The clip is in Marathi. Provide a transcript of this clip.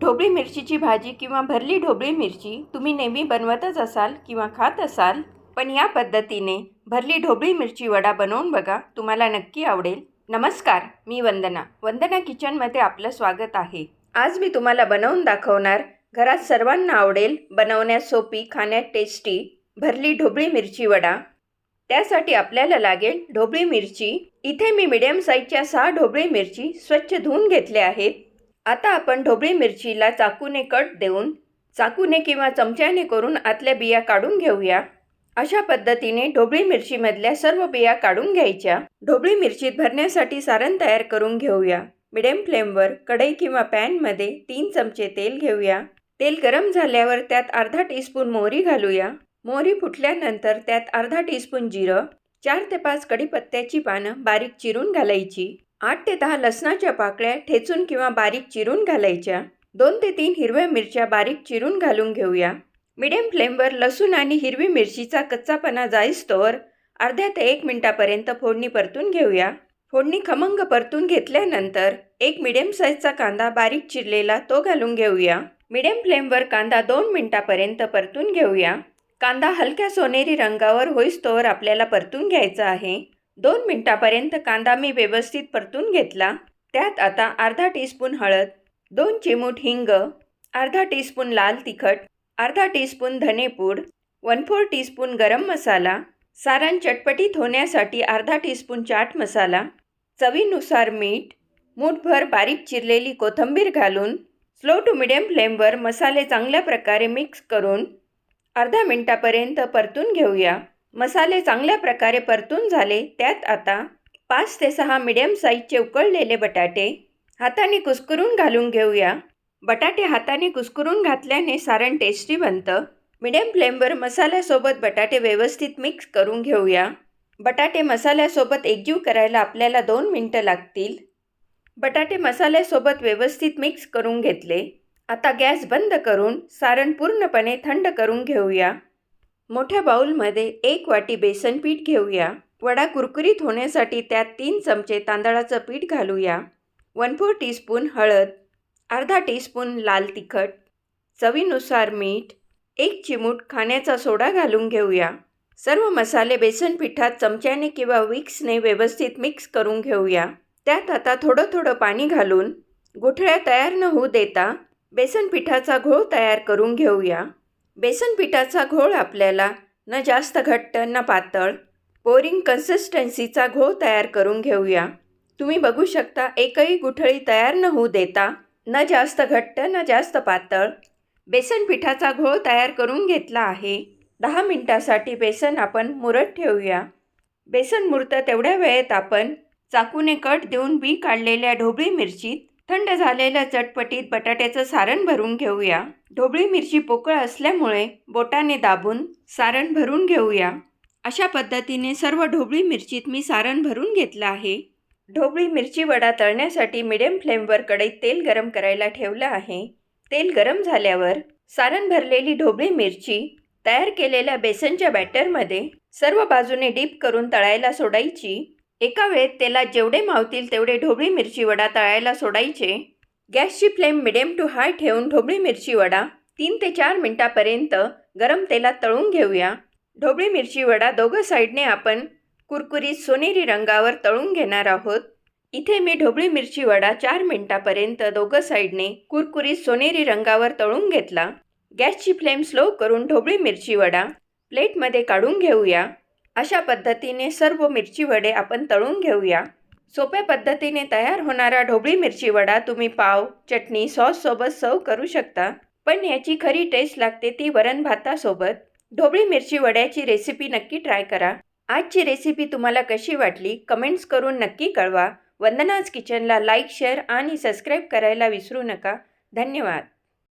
ढोबळी मिरचीची भाजी किंवा भरली ढोबळी मिरची तुम्ही नेहमी बनवतच असाल किंवा खात असाल पण या पद्धतीने भरली ढोबळी मिरची वडा बनवून बघा तुम्हाला नक्की आवडेल. नमस्कार मी वंदना. वंदना किचनमध्ये आपलं स्वागत आहे. आज मी तुम्हाला बनवून दाखवणार घरात सर्वांना आवडेल बनवण्यात सोपी खाण्यात टेस्टी भरली ढोबळी मिरची वडा. त्यासाठी आपल्याला लागेल ढोबळी मिरची. इथे मी मिडियम साईजच्या सहा ढोबळी मिरची स्वच्छ धुवून घेतले आहेत. आता आपण ढोबळी मिरचीला चाकूने कट देऊन चाकूने किंवा चमच्याने करून आतल्या बिया काढून घेऊया. अशा पद्धतीने ढोबळी मिरचीमधल्या सर्व बिया काढून घ्यायच्या. ढोबळी मिरचीत भरण्यासाठी सारण तयार करून घेऊया. मिडियम फ्लेमवर कढई किंवा पॅनमध्ये तीन चमचे तेल घेऊया. तेल गरम झाल्यावर त्यात अर्धा टीस्पून मोहरी घालूया. मोहरी फुटल्यानंतर त्यात अर्धा टीस्पून जिरं चार ते पाच कढीपत्त्याची पानं बारीक चिरून घालायची. आठ ते दहा लसणाच्या पाकळ्या ठेचून किंवा बारीक चिरून घालायच्या. दोन ते तीन हिरव्या मिरच्या बारीक चिरून घालून घेऊया. मिडियम फ्लेमवर लसूण आणि हिरवी मिरचीचा कच्चापणा जाईस्तोवर अर्ध्या ते एक मिनिटापर्यंत फोडणी परतून घेऊया. फोडणी खमंग परतून घेतल्यानंतर एक मिडियम साईजचा कांदा बारीक चिरलेला तो घालून घेऊया. मिडियम फ्लेमवर कांदा दोन मिनिटापर्यंत परतून घेऊया. कांदा हलक्या सोनेरी रंगावर होईस्तोवर आपल्याला परतून घ्यायचा आहे. दोन मिनटापर्यंत कांदा मी व्यवस्थित परतून घेतला. त्यात आता अर्धा टीस्पून हळद दोन चिमूट हिंग अर्धा टीस्पून लाल तिखट अर्धा teaspoon धनेपूड one four teaspoon garam masala सारण चटपटीत होण्यासाठी अर्धा टीस्पून चाट मसाला चवीनुसार मीठ मूठभर बारीक चिरलेली कोथिंबीर घालून स्लो टू मिडियम फ्लेमवर मसाले चांगल्या प्रकारे मिक्स करून अर्धा मिनटापर्यंत परतून घेऊया. मसाले चांगल्या प्रकारे परतून झाले त्यात आता पाच ते सहा मिडियम साईजचे उकळलेले बटाटे हाताने कुस्करून घालून घेऊया. बटाटे हाताने कुस्करून घातल्याने सारण टेस्टी बनतं. मिडियम फ्लेमवर मसाल्यासोबत बटाटे व्यवस्थित मिक्स करून घेऊया. बटाटे मसाल्यासोबत एकजीव करायला आपल्याला दोन मिनटं लागतील. बटाटे मसाल्यासोबत व्यवस्थित मिक्स करून घेतले. आता गॅस बंद करून सारण पूर्णपणे थंड करून घेऊया. मोठ्या बाऊलमध्ये एक वाटी बेसन पीठ घेऊया. वडा कुरकुरीत होण्यासाठी त्यात तीन चमचे तांदळाचं पीठ घालूया. वन फोर टीस्पून हळद अर्धा टीस्पून लाल तिखट चवीनुसार मीठ एक चिमूट खाण्याचा सोडा घालून घेऊया. सर्व मसाले बेसन पिठात चमच्याने किंवा विक्सने व्यवस्थित मिक्स करून घेऊया. त्यात आता थोडं थोडं पाणी घालून गुठळ्या तयार न होऊ देता बेसन पिठाचा घोळ तयार करून घेऊया. बेसन पिठाचा घोळ आपल्याला न जास्त घट्ट न पातळ. बोरिंग कन्सिस्टन्सीचा घोळ तयार करून घेऊया. तुम्ही बघू शकता एकही गुठळी तयार न होऊ देता न जास्त घट्ट न जास्त पातळ. बेसन पिठाचा घोळ तयार करून घेतला आहे. दहा मिनटासाठी बेसन आपण मुरत ठेवूया. बेसन मुरतं तेवढ्या वेळेत आपण चाकूने कट देऊन बी काढलेल्या ढोबळी मिरचीत थंड झालेल्या चटपटीत बटाट्याचं सारण भरून घेऊया. ढोबळी मिरची पोकळ असल्यामुळे बोटाने दाबून सारण भरून घेऊया. अशा पद्धतीने सर्व ढोबळी मिरचीत मी सारण भरून घेतलं आहे. ढोबळी मिरची वडा तळण्यासाठी मिडियम फ्लेमवर कढईत तेल गरम करायला ठेवलं आहे. तेल गरम झाल्यावर सारण भरलेली ढोबळी मिरची तयार केलेल्या बेसनच्या बॅटरमध्ये सर्व बाजूने डीप करून तळायला सोडायची. एका वेळेत तेलात जेवढे मावतील तेवढे ढोबळी मिरची वडा तळायला सोडायचे. गॅसची फ्लेम मिडियम टू हाय ठेवून ढोबळी मिरची वडा तीन ते चार मिनटापर्यंत गरम तेलात तळून घेऊया. ढोबळी मिरची वडा दोघं साईडने आपण कुरकुरीत सोनेरी रंगावर तळून घेणार आहोत. इथे मी ढोबळी मिरची वडा चार मिनटापर्यंत दोघं साईडने कुरकुरीत सोनेरी रंगावर तळून घेतला. गॅसची फ्लेम स्लो करून ढोबळी मिरची वडा प्लेटमध्ये काढून घेऊया. अशा पद्धतीने सर्व मिरची वडे आपण तळून घेऊया. सोप्या पद्धतीने तयार होणारा ढोबळी मिरची वडा तुम्ही पाव चटणी सॉससोबत सर्व करू शकता. पण याची खरी टेस्ट लागते ती वरण भातासोबत ढोबळी मिरची वड्याची रेसिपी नक्की ट्राय करा. आजची रेसिपी तुम्हाला कशी वाटली कमेंट्स करून नक्की कळवा. वंदनाज किचनला लाईक शेअर आणि सबस्क्राईब करायला विसरू नका. धन्यवाद.